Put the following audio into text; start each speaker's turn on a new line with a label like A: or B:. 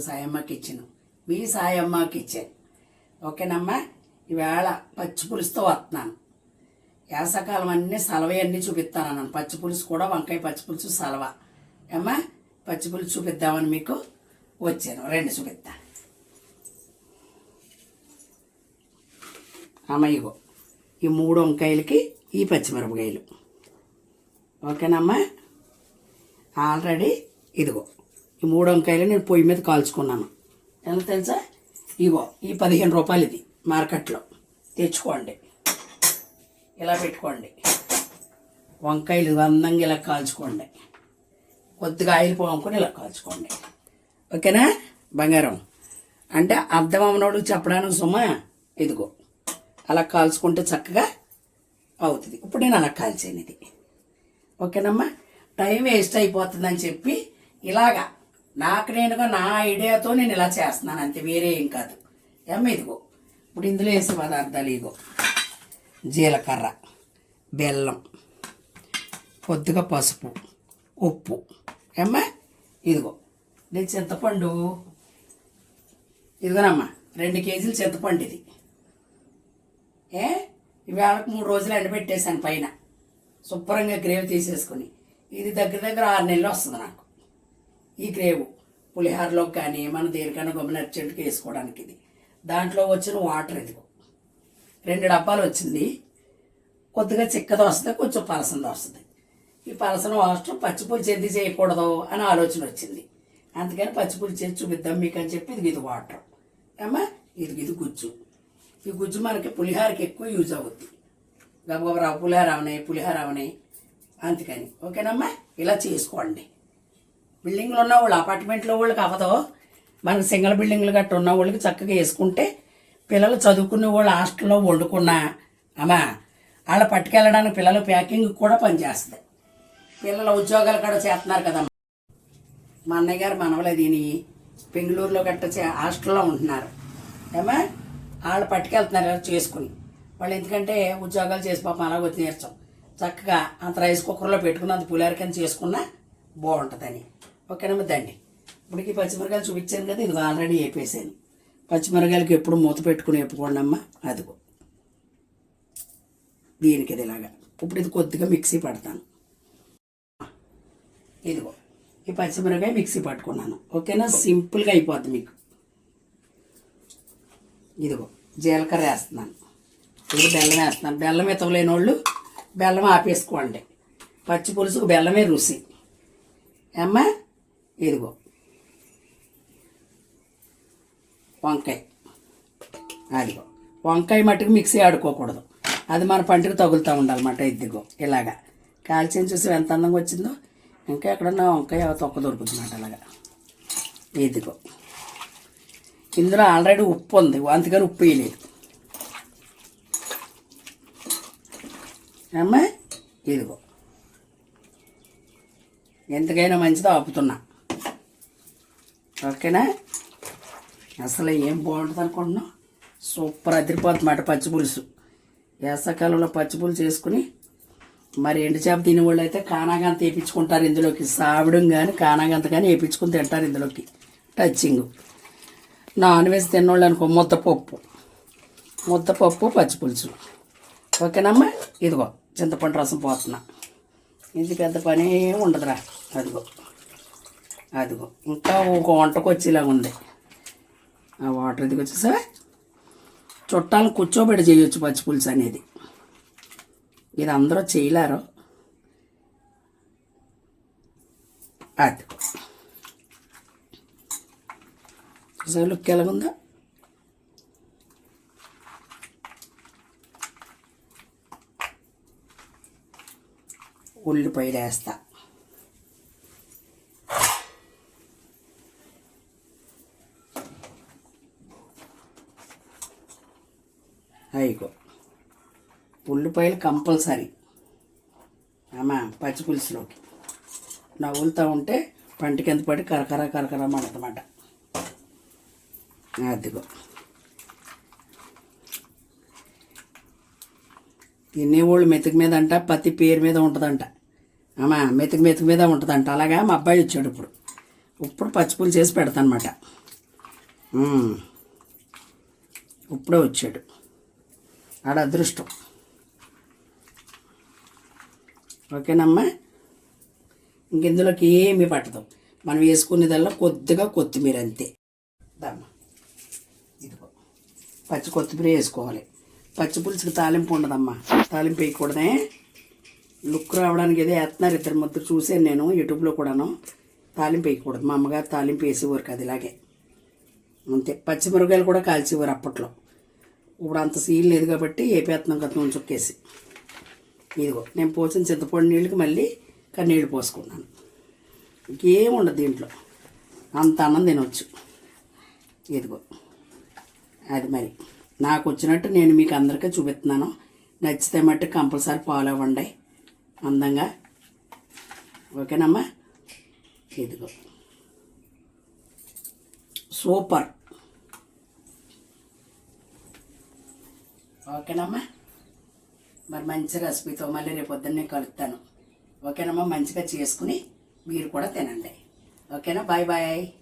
A: సాయమ్మకి ఇచ్చాను మీ సాయమ్మకి ఇచ్చాను ఓకేనమ్మా? ఈవేళ పచ్చి పులుసుతో వస్తున్నాను వేసకాలం అన్నీ సలవ అన్నీ చూపిస్తాను అన్నాను. పచ్చి పులుసు కూడా వంకాయ పచ్చి పులుసు సలవ. ఏమ్మా? పచ్చి పులుసు చూపిద్దామని మీకు వచ్చాను. రెండు చూపిస్తా. అమ్మ ఇగో ఈ మూడు వంకాయలకి ఈ పచ్చిమిరపకాయలు. ఓకేనమ్మా? ఆల్రెడీ ఇదిగో. ఈ మూడు వంకాయలు నేను పొయ్యి మీద కాల్చుకున్నాను. ఎంత తెలుసా? ఇవో ఈ పదిహేను రూపాయలు ఇది మార్కెట్లో. తెచ్చుకోండి. ఇలా పెట్టుకోండి. వంకాయలు అందంగా ఇలా కాల్చుకోండి. కొద్దిగా ఆయిల్ పోముకొని ఇలా కాల్చుకోండి. ఓకేనా? బంగారం. అంటే అర్థం అవనోడు చెప్పడానికి సుమా ఇదిగో అలా కాల్చుకుంటే చక్కగా అవుతుంది. ఇప్పుడు నేను అలా కాల్చాను ఇది ఓకేనమ్మా? టైం వేస్ట్ అయిపోతుందని చెప్పి ఇలాగా నాకు నేనుగా నా ఐడియాతో నేను ఇలా చేస్తున్నాను. అంతే వేరే ఏం కాదు. ఏమ్మ ఇదిగో ఇప్పుడు ఇందులో వేసే పదార్థాలు ఇదిగో. జీలకర్ర బెల్లం కొద్దిగా పసుపు ఉప్పు. ఏమ్మా? ఇదిగో నేను చింతపండు. ఇదిగోనమ్మా రెండు కేజీలు చింతపండు ఇది. ఏ? ఇవాళకు మూడు రోజులు ఎండబెట్టేశాను పైన. శుభ్రంగా గ్రేవ్ తీసేసుకుని. ఇది దగ్గర దగ్గర ఆరు నెలలు వస్తుంది నాకు. ఈ గ్రేవ్ పులిహారలోకి కానీ మన దేనికైనా గమ్మున అర్జెంట్కి వేసుకోవడానికి ఇది. దాంట్లో వచ్చిన వాటర్ ఇదిగో. రెండు డబ్బాలు వచ్చింది. కొద్దిగా చిక్కద వస్తుంది కొంచెం పలసంద వస్తుంది. ఈ పలసన వాటర్ పచ్చిపులుసు ఎందుకు చేయకూడదు అని ఆలోచన వచ్చింది. అందుకని పచ్చిపులుసు చేసి చూపిద్దాం మీకు అని చెప్పి ఇది ఇది వాటర్. అమ్మా ఇది ఇది గుజ్జు. ఈ గుజ్జు మనకి పులిహారకి ఎక్కువ యూజ్ అవుద్ది. గబగబ పులిహార అవనాయి పులిహార అవనాయి అందుకని. ఓకేనమ్మా? ఇలా చేసుకోండి. బిల్డింగ్లో ఉన్న వాళ్ళు అపార్ట్మెంట్లో వాళ్ళకి అవ్వదు మనకి సింగిల్ బిల్డింగ్లు గట్ట ఉన్న వాళ్ళకి చక్కగా వేసుకుంటే పిల్లలు చదువుకునే వాళ్ళు హాస్టల్లో వండుకున్నా అమ్మా వాళ్ళ పట్టుకెళ్ళడానికి పిల్లల ప్యాకింగ్ కూడా పనిచేస్తుంది. పిల్లల ఉద్యోగాలు కూడా చేస్తున్నారు కదమ్మా. మా అన్నయ్య గారు మనవలే దీని. బెంగళూరులో గట్ట చే- హాస్టల్లో ఉంటున్నారు. ఏమా వాళ్ళు పట్టుకెళ్తున్నారు చేసుకుని. వాళ్ళు ఎందుకంటే ఉద్యోగాలు చేసి పాపం అలా వచ్చి నేర్చాం. చక్కగా అంత రైస్ కుక్కర్లో పెట్టుకుని అంత పులారికని చేసుకున్నా బాగుంటుందని. ఓకేనమ్మా దండి ఇప్పటికి పచ్చిమిరకాయలు చూపించాను కదా ఇది ఆల్రెడీ వేపేసాను. పచ్చిమిరకాయలకి ఎప్పుడు మూత పెట్టుకుని వేపుకోండి అమ్మా అదిగో. దీనికి ఇది ఇలాగా. ఇప్పుడు ఇది కొద్దిగా మిక్సీ పడతాను. ఇదిగో ఈ పచ్చిమిరకాయ మిక్సీ పట్టుకున్నాను. ఓకేనా? సింపుల్గా అయిపోద్ది మీకు. ఇదిగో జీలకర్ర వేస్తున్నాను. ఇది బెల్లం వేస్తున్నాను. బెల్లం ఎతవలేని వాళ్ళు బెల్లం ఆపేసుకోండి. పచ్చి పులుసుకు బెల్లమే రుచి. ఏమ్మా? ఇదిగో. వంకాయ. అదిగో. వంకాయ మట్టుకు మిక్సీ ఆడుకోకూడదు. అది మన పంటకు తగులుతూ ఉండాలన్నమాట ఇదిగో. ఇలాగా. కాల్చిన చూసి ఎంత అందంగా వచ్చిందో. ఇంకా ఎక్కడన్నా వంకాయ తొక్క దొరుకుతుందన్నమాట అలాగా. ఇదిగో. ఇందులో ఆల్రెడీ ఉప్పు ఉంది. అందుకని ఉప్పు వేయలేదు. అమ్మా ఇదిగో. ఎంతకైనా మంచిదో ఆపుతున్నా. ఓకేనా? అసలు ఏం బాగుంటుంది అనుకుంటున్నాం సూపర్ అదిరిపోతుంది మాట పచ్చి పులుసు. వేసవకాలంలో పచ్చి పులుసు మరి ఎండు చేప తినేవాళ్ళు అయితే కానాగంత వేయించుకుంటారు ఇందులోకి. సావిడం కానీ కానాగంత కానీ వేయించుకుని తింటారు ఇందులోకి. టచ్చింగ్. నాన్ వెజ్ తిన్నోళ్ళు అనుకో ముద్దపప్పు ముద్దపప్పు పచ్చి పులుసు. ఓకేనమ్మా? ఇదిగో చింతపండు రసం పోతున్నా. ఇది పెద్ద పని ఉండదురా. అదిగో. అదిగో ఇంకా ఒక వంటకు వచ్చేలాగా ఉంది ఆ వాటర్ ఇదిగో వచ్చేసా చుట్టాలను కూర్చోబెట్టి చేయొచ్చు పచ్చి పులుసు అనేది. ఇది అందరూ చేయలేరు. అది. చూసా లుక్ ఎలాగుందా? ఉల్లిపాయలు వేస్తా. అయికో ఉల్లిపాయలు కంపల్సరీ. అమ్మా పచ్చి పులుసులోకి. నవ్వులుతూ ఉంటే పంట కింద పడి కరకర కరకర మంటమాట అదిగో. తినేవాళ్ళు మెతుకు మీద అంట పత్తి పేరు మీద ఉంటుందంట. అమ్మా మెతుకు మెతుకు మీద ఉంటుందంట. అలాగా మా అబ్బాయి వచ్చాడు ఇప్పుడు. ఇప్పుడు పచ్చిపులు చేసి పెడతానమాట ఇప్పుడే వచ్చాడు. ఆడ అదృష్టం. ఓకేనమ్మా? ఇంకెందులోకి ఏమీ పట్టదు. మనం వేసుకునేదల్లా కొద్దిగా కొత్తిమీర అంతే. దమ్మా ఇదిగో. పచ్చి కొత్తిమీర వేసుకోవాలి. పచ్చి పులుసుకి తాలింపు ఉండదమ్మా. తాలింపు వేయకూడదే. లుక్ రావడానికి ఏదో వేస్తున్నారు ఇద్దరు ముద్దరు చూసాను నేను యూట్యూబ్లో కూడాను. తాలింపు వేయకూడదు. మా అమ్మగారు తాలింపు వేసేవారు కదా ఇలాగే. అంతే. పచ్చిమిరపకాయలు కూడా కాల్చేవారు అప్పట్లో. ఇప్పుడు అంత సీన్ లేదు కాబట్టి వేపేస్తున్నాం కదా నూనె చుక్కేసి. ఇదిగో నేను పోసిన చింతపండు నీళ్ళకి మళ్ళీ కన్నీళ్ళు పోసుకున్నాను ఇంకేం ఉండదు దీంట్లో. అంత అన్నం తినొచ్చు. ఇదిగో అది మరి. నాకు వచ్చినట్టు నేను మీకు అందరికీ చూపిస్తున్నాను. నచ్చితే మట్టి కంపల్సరీ ఫాలో అవ్వండి. అందంగా. ఓకేనమ్మా? ఇదిగో. సూపర్. ఓకేనమ్మా? మరి మంచి రెసిపీతో మళ్ళీ రేపు పొద్దున్నే కలుపుతాను. ఓకేనమ్మా? మంచిగా చేసుకుని మీరు కూడా తినండి. ఓకేనా? Bye bye.